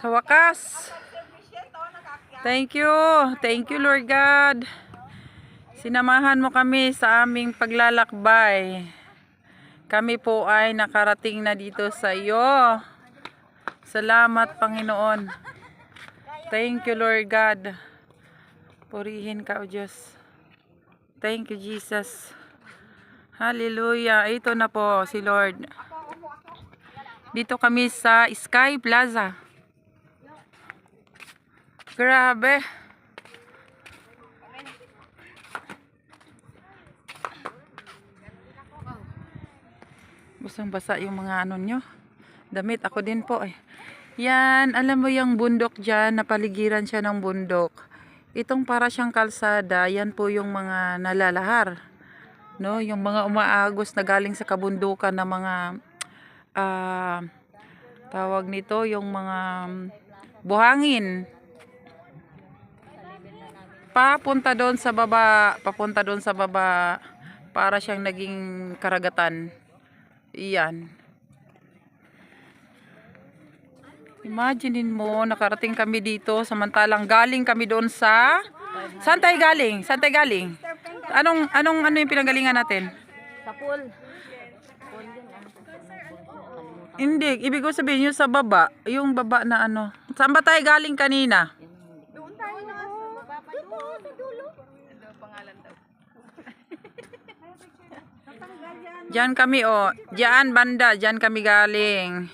Sa wakas. Thank you. Thank you, Lord God. Sinamahan mo kami sa aming paglalakbay. Kami po ay nakarating na dito sa iyo. Salamat, Panginoon. Thank you, Lord God. Purihin ka, O Diyos. Thank you, Jesus. Hallelujah. Ito na po si Lord. Dito kami sa Sky Plaza. Grabe. Basang basa yung mga ano nyo. Damit ako din po eh. Yan, alam mo yung bundok dyan, napaligiran siya ng bundok. Itong para siyang kalsada, yan po yung mga nalalahar. No, yung mga umaagos na galing sa kabundukan na mga ah tawag nito yung mga buhangin. Papunta doon sa baba, papunta doon sa baba para siyang naging karagatan. Iyan. Imaginein mo, nakarating kami dito samantalang galing kami doon sa Saan tayo galing? Saan tayo galing? Anong anong ano yung pinanggalingan natin? Sa pool. Hindi, ibig ko sabihin yung sa baba, yung baba na ano. Saan ba tayo galing kanina? Diyan kami oh, diyan banda, diyan kami galing.